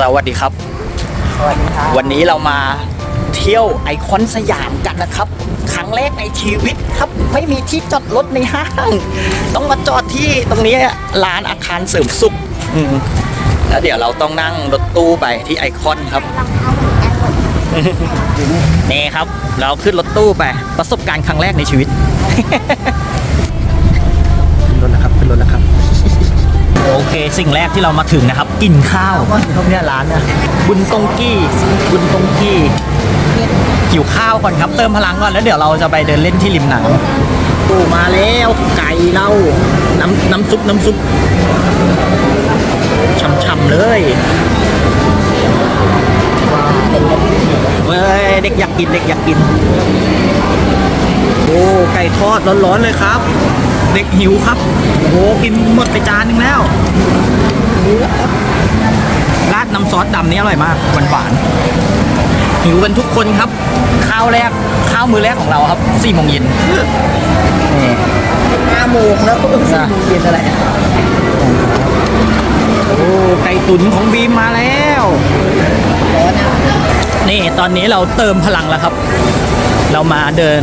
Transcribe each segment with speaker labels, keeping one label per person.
Speaker 1: สวัสดีครับ
Speaker 2: สวัสดีครับ
Speaker 1: วันนี้เรามาเที่ยวไอคอนสยามกันนะครับ ครั้งแรกในชีวิตครับ ไม่มีที่จอดรถในห้าง ต้องมาจอดที่ตรงนี้ร้านอาคารเสริมสุขอืมแล้วเดี๋ยวเราต้องนั่งรถตู้ไปที่ไอคอนครับ นี่ครับ เราขึ้นรถตู้ไปประสบการณ์ครั้งแรกในชีวิต สิ่งแรกที่เรามาถึงนะครับ กินข้าวเขาเนี่ยร้านนะบุญตงกี้ บุญตงกี้หิวข้าวก่อนครับเติมพลังก่อนแล้วเดี๋ยวเราจะไปเดินเล่นที่ริมหนังโอ้มาแล้วไก่เราน้ำน้ำซุปน้ำซุปช่ำๆเลยเว้ยเด็กอยากกินเด็กอยากกิน โอ้ไก่ทอดร้อนๆเลยครับ เด็กหิวครับ โอ้โหกินหมดไปจานหนึงแล้ว ราดน้ำซอสดำนี่อร่อยมากหวานหวานๆหิวกันทุกคนครับ ข้าวแรก ข้าวมือแรกของเราครับสี่โมงเย็นนี่
Speaker 2: ห้าโมงแล้วสี่โมงเย็นอะไร
Speaker 1: โอ้ไก่ตุ๋นของบีมมาแล้ว
Speaker 2: ร้อนนะ
Speaker 1: นี่ตอนนี้เราเติมพลังแล้วครับ เรามาเดิน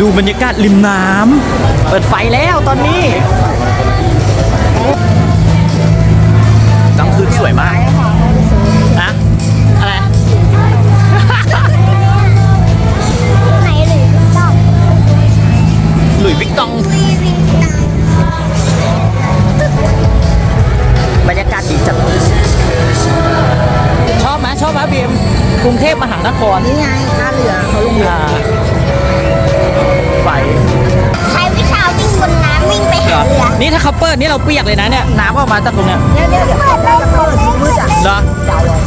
Speaker 1: ดูบรรยากาศริมน้ำเปิดไฟแล้วตอนนี้กลางคืนสวยมาก นี่ถ้าเขาเปิดนี่เราเปียกเลยนะเนี่ยน้ำออกมาจากตรงเนี้ย
Speaker 2: เนี่ยเนี่ยเดี๋ยวเราจะเปิดมืดอะ
Speaker 1: เหรอ
Speaker 2: เดาเอา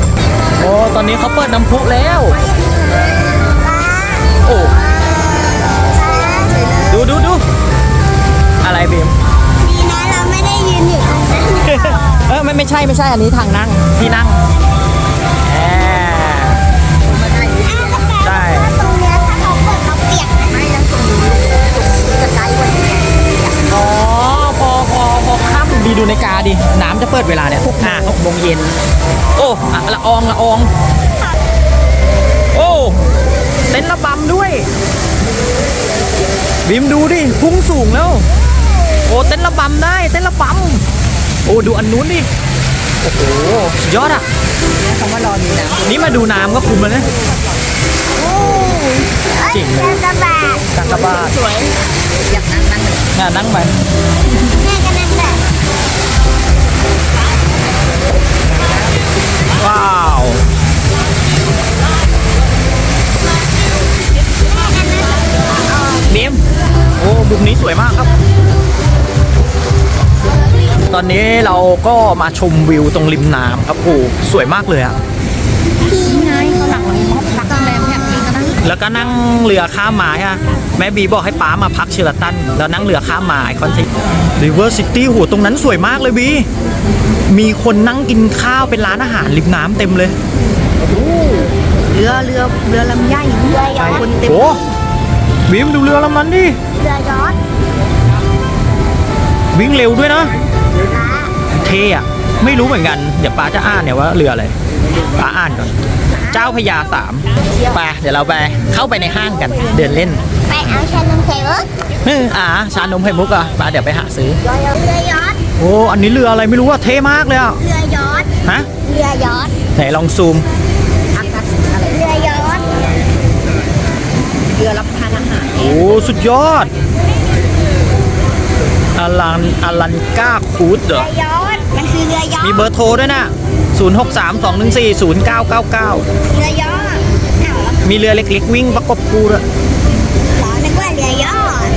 Speaker 1: โอ้ตอนนี้เขาเปิดน้ำพุแล้ว
Speaker 3: ป้า
Speaker 1: โอ้
Speaker 3: ป้า
Speaker 1: ดูดูดูอะไรบีม
Speaker 3: ดีนะเราไม่ได้ยืนอยู่ตรงนั้น
Speaker 1: เออไม่ไม่ใช่ไม่ใช่อันนี้ทางนั่งที่นั่ง เปิดเวลาเนี่ยอะหกโมงเย็น โอ้อะละอองละออง โอ้เต็นท์ระบำด้วยบีมดูดิพุ่งสูงแล้ว โอ้เต้นระบำได้เต้นระบำโอ้ดูอันนู้นดิ โอ้โหสุดยอดอะ
Speaker 2: คำว่ารอมีน้ำ
Speaker 1: นี่มาดูน้ำก็คุ้มแล้วนะจริงเลย
Speaker 3: กระบะ
Speaker 1: กากบาท
Speaker 2: สวยอยากนั่งนั่งเลย
Speaker 1: น่านั่งไป
Speaker 3: แม่ก็นั่งแบบ
Speaker 1: ว้าวบีมโอ้บุมนี้สวยมากครับ ตอนนี้เราก็มาชมวิวตรงริมน้ำครับโอ้สวยมากเลยอะ
Speaker 3: พี่ไงเขาหลัง
Speaker 2: พักโรงแรมเนี่ยนี่ก็นั่ง
Speaker 1: แล้วก็นั่งเรือข้ามมาฮะแม่บีบอกให้ป้ามาพักเชอราตัน แล้วนั่งเรือข้ามมาไอคอนซิริเวอร์ซิตี้หัวตรงนั้นสวยมากเลยบี มีคนนั่งกินข้าวเป็นร้านอาหารริมน้ำเต็มเลย
Speaker 2: เรือเรือเรือลำใหญ่เรือใหญ่คนเต็ม
Speaker 1: โอ้บีมดูเรือลำนั้นดิ
Speaker 3: เรือยอชต์
Speaker 1: วิ่งเร็วด้วยนะ
Speaker 3: ป้า
Speaker 1: เท่อะไม่รู้เหมือนกัน เดี๋ยวป้าจะอ่านเนี่ยว่าเรืออะไรป้าอ่านก่อน เจ้าพญาสามไปเดี๋ยวเราไปเข้าไปในห้างกัน เดินเล่น
Speaker 3: ไปเอาชานมไข่มุก
Speaker 1: เฮ้ยอ่าชานมไข่มุกอะป้าเดี๋ยวไปหาซื้อ
Speaker 3: เรือยอชต์
Speaker 1: โอ้อันนี้เรืออะไรไม่รู้อะเท่มากเลยอะ
Speaker 3: เรือยอชต์
Speaker 1: ฮะ
Speaker 3: เรือยอชต์
Speaker 1: ไหนลองซูม
Speaker 2: พักกัสอะไร
Speaker 3: เรือยอชต์
Speaker 2: เรือรับประทานอาหาร
Speaker 1: โอ้สุดยอดอลันอลันก้าคูดเหร
Speaker 3: เรือ
Speaker 1: อย
Speaker 3: อชต์มันคือเรือยอช
Speaker 1: มี
Speaker 3: ต์
Speaker 1: เบอร์โทรด้วยนะ0 6 3 2 1 4 0 9 9 9
Speaker 3: เรือยอชต์อ้าวเหรอ
Speaker 1: มีเรือเล็กๆ วิ่งประกบคู่ด้วย
Speaker 3: นึกว่าเรือยอชต์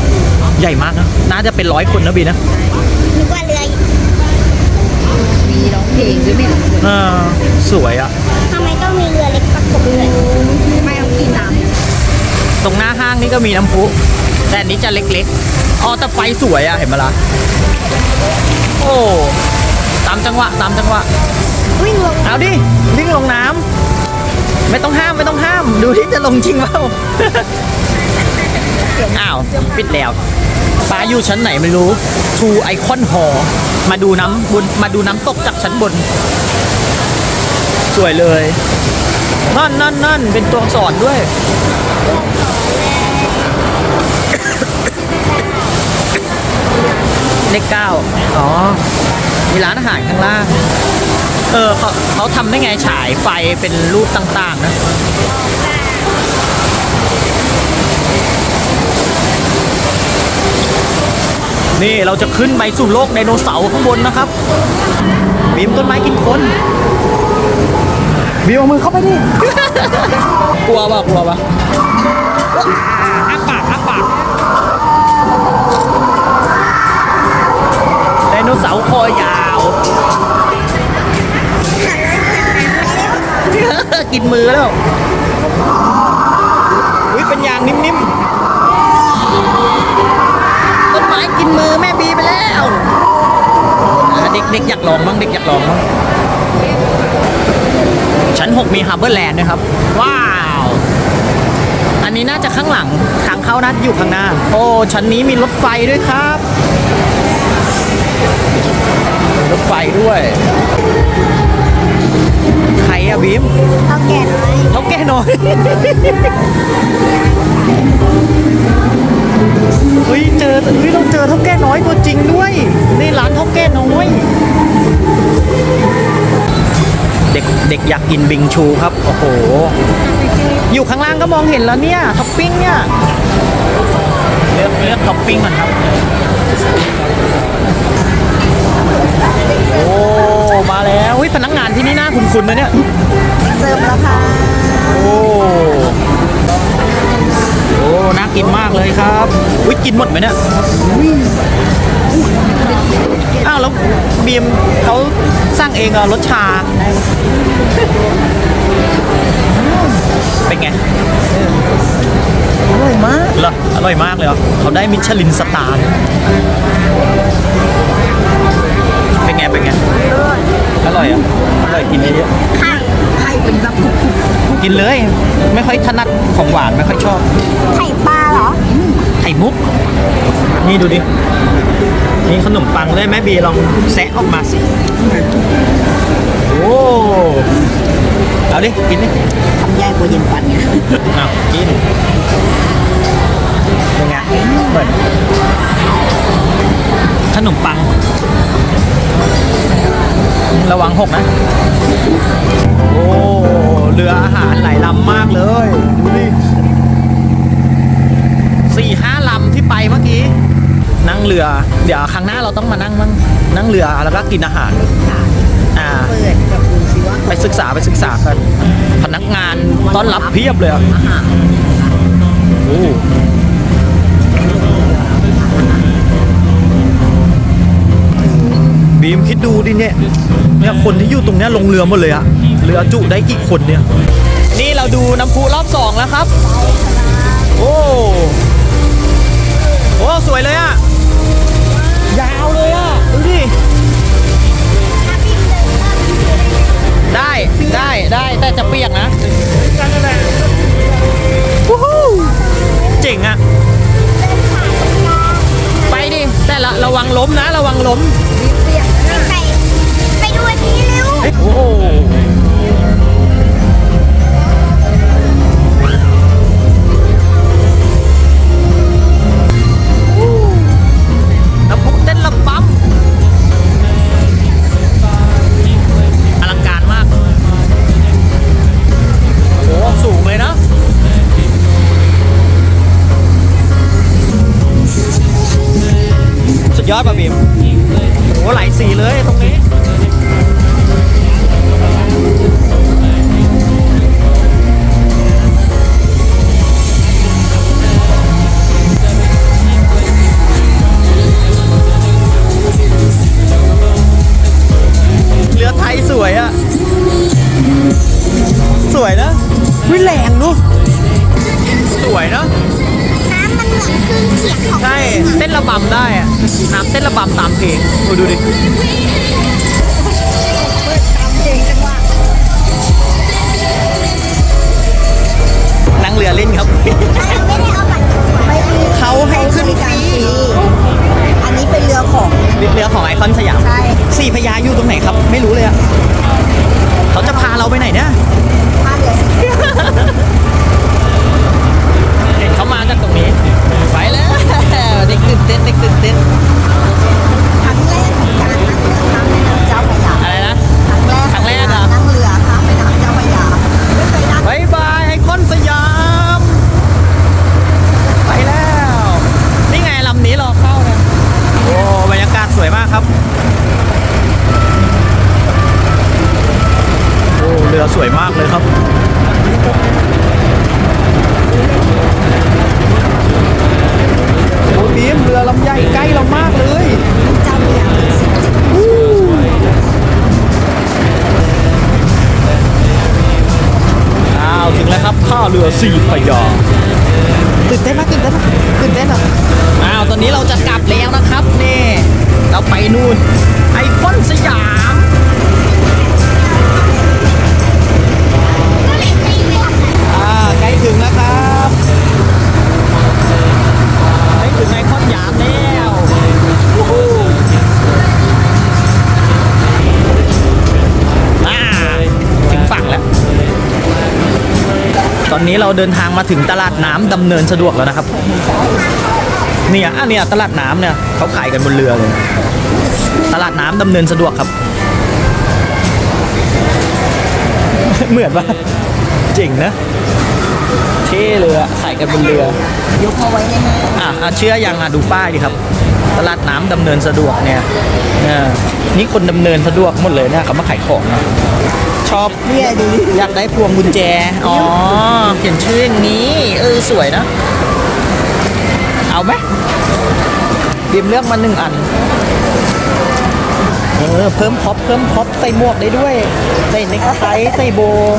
Speaker 1: ใหญ่มากนะน่าจะเป็นร้อยคนนะบีนะ
Speaker 3: นึกว่าเรือ
Speaker 2: มีร้องเพลงด้วยไม่รู้
Speaker 1: เออสวยอะ
Speaker 3: ทำไมต้องมีเรือเล็กประกบด้วย
Speaker 2: ไม่เอากินน้
Speaker 1: ตรงหน้าห้างนี่ก็มีน้ำพุ แต่อันนี้จะเล็กๆอ๋อแต่ไฟสวยอะเห็นไหมล่ะ โอ้ ตามจังหวะตามจังหวะ
Speaker 3: วิ่งลง
Speaker 1: เอาดิ วิ่งลงน้ำ ไม่ต้องห้ามไม่ต้องห้าม ดูที่จะลงจริงเปล่า อ้าว ปิดแล้ว ปลาอยู่ชั้นไหนไม่รู้ทูไอคอนหอมาดูน้ำบนมาดูน้ำตกจากชั้นบน สวยเลย นั่นนั่นนั่นเป็นตัวอักษรด้วย เลขเก้าอ๋อ มีร้านอาหารข้างล่าง เออเขาเขาทำได้ไงฉายไฟเป็นรูปต่าง ๆ นะ นี่เราจะขึ้นไปสู่โลกไดโนเสาร์ข้างบนนะครับบีมต้นไม้กินคนบีมเอามือเข้าไปดิ กลัวปะกลัวปะอ้าปากอ้าปากไดโนเสาร์คอยาว กินมือแล้ว อุ้ยเป็นยางนิ่มๆ กินมือแม่บีไปแล้วเออเด็กๆอยากลองบ้างเด็กอยากลองบ้างชั้น 6 มีฮาร์เบอร์แลนด์นะครับ ว้าว อันนี้น่าจะข้างหลังทางเข้าน่าจะอยู่ข้างหน้า โอ้ชั้นนี้มีรถไฟด้วยครับมีรถไฟด้วย ใครอะบีม
Speaker 3: เขาแก่น้อย
Speaker 1: เท่าแก่น้อย จริงด้วย นี่ร้านเท่าแก่น้อย เด็กเด็กอยากกินบิงชูครับ โอ้โห อยู่ข้างล่างก็มองเห็นแล้วเนี่ยท็อปปิ้งเนี่ย เลือกเลือกท็อปปิ้งก่อนครับ โอ้ มาแล้วอุ๊ยพนักงานที่นี่น่าคุ้นๆนะเนี่ย
Speaker 2: เสิร์ฟแล้วค่ะ
Speaker 1: โอ้ โอ้ น่ากินมากเลยครับวิกินหมดไหมเนี่ย อ้าวแล้วบีมเขาสร้างเองเหรอรสชา เป็นไง
Speaker 2: อร่อยมาก
Speaker 1: เหรออร่อยมากเลยเหรอเขาได้มิชลินสตาร์ด้วยเป็นไง เป็นไง อร่อยอะอร่อยกินเยอะ
Speaker 3: ไข่
Speaker 2: ไข่เป็นแบบกรุบ
Speaker 1: ๆกินเลย ไม่ค่อยถนัดของหวานไม่ค่อยชอบ
Speaker 3: ไข่ปลาเหรอ
Speaker 1: ไข่มุก นี่ดูดิ นี่ขนมปังเลยแม่บีลองแซะออกมาสิ โอ้ เอาดิ กินดิ
Speaker 2: ๆทำยากกว่าเย็นปันเนี่ย
Speaker 1: เอากินเป็นไงเหมือนขนมปัง ระวังหกนะ โอ้ เรืออาหารหลายลำมากเลย ดูดิสี่ห้าลำที่ไปเมื่อกี้ นั่งเรือ เดี๋ยวครั้งหน้าเราต้องมานั่งมั่งนั่งเรือแล้วก็กินอาหาร อ่า
Speaker 2: เปิดแบบดูสิว่า
Speaker 1: ไปศึกษาไปศึกษากัน พนักงานต้อนรับเพียบเลยอะ
Speaker 2: อาหาร
Speaker 1: โอ้บีมคิดดูดิเนี่ยเนี่ยคนที่อยู่ตรงเนี้ยลงเรือหมดเลยอะเรือจุได้กี่คนเนี่ย นี่เราดูน้ำพุรอบสองแล้วครับ โอ้โอ้สวยเลยอะ ยาวเลยอะดูดิ ได้ได้ได้แต่จะเปียกนะวู้ฮู้เจ๋งอะไปดิ แต่ละระวังล้มนะ ระวังล้ม
Speaker 3: ไข่
Speaker 1: ยอดป่ะบีมโอ้โหหลายสีเลยตรงนี้เรือไทยสวยอะสวยนะวิแรงเนอะสวยเนอะ ใช่ เต้นระบำได้อะน้ำเต้นระบำตามเพลงโอ้ดูดิ
Speaker 2: เพลงจังหวะ
Speaker 1: นั่งเรือเล่นครับ
Speaker 3: เราไม่ได้เอาบัตร
Speaker 2: ไม่มี
Speaker 1: เขาให้ขึ้นฟรี
Speaker 2: อันนี้เป็นเรือของ
Speaker 1: เรือของไอคอนสยาม
Speaker 2: ใช่
Speaker 1: สี่พญาอยู่ตรงไหนครับ ไม่รู้เลยอะเขาจะพาเราไปไหนรือสวยมากเลยครับ โอ้บีมเรือลำใหญ่ใกล้เรามากเลย
Speaker 2: เจ้าอย่างสิบเจ็ด
Speaker 1: อ้าว ถึงแล้วครับท่าเรือ สี่พระยา
Speaker 2: ตื่นเต้นไหมตื่นเต้นไหมตื่นเต้นเหรอ
Speaker 1: อ้าว ตอนนี้เราจะกลับแล้วนะครับนี่เราไปนู่นไอคอนสยาม นี้เราเดินทางมาถึงตลาดน้ำดำเนินสะดวกแล้วนะครับ เนี่ยอันเนี้ยตลาดน้ำเนี่ยเขาขายกันบนเรือเลย ตลาดน้ำดำเนินสะดวกครับ เหมือนปะเจ๋งนะเท่เลยอะขายกันบนเรือย
Speaker 2: กมาไว้ได้ไหม
Speaker 1: อะอะเชื่อยังอะดูป้ายดิครับ ตลาดน้ำดำเนินสะดวกเนี่ยนี่คนดำเนินสะดวกหมดเลยเนี่ยเขามาขายของอะ ชอบ
Speaker 2: เนี่ยดูดิ
Speaker 1: อยากได้พวงกุญแจ อ๋อ เขียนชื่ออย่างนี้ เออ สวยนะ เอาไหมบีมเลือกมาหนึ่งอัน เออ เพิ่มพ็อปเพิ่มพ็อปใส่หมวกได้ด้วย ใส่เนคไทใส่โบว์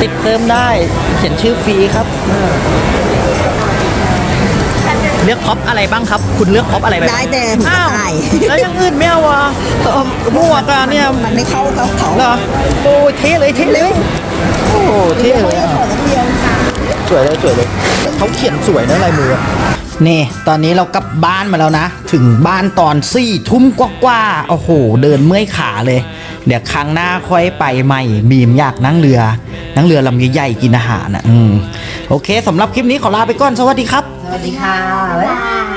Speaker 1: ติดเพิ่มได้ เขียนชื่อฟรีครับ เออเลือกพ็อปอะไรบ้างครับ คุณเลือกพ็อปอะไรไป
Speaker 2: ได้แต่
Speaker 1: อ้าว
Speaker 2: ตาย
Speaker 1: แล้วอยังอื่นไม่เอาวะหมวกอะเนี่ย
Speaker 2: มันไม่เข้าเขาเขา
Speaker 1: เหรอโอ้ยเท่เลยเท่เลยโอ้เท่เลยอะ
Speaker 2: ขอนักเรียน
Speaker 1: สวยเลยสวยเลยเขาเขียนสวยนะลายมือนี่ ตอนนี้เรากลับบ้านมาแล้วนะ ถึงบ้านตอนสี่ทุ่มกว่าๆโอ้โห เดินเมื่อยขาเลย เดี๋ยวครั้งหน้าค่อยไปใหม่บีมอยากนั่งเรือ นั่งเรือลำใหญ่ๆกินอาหารนะอืมโอเคสำหรับคลิปนี้ขอลาไปก่อนสวัสดีครับ
Speaker 2: สวัสดีค่ะบ๊ายบาย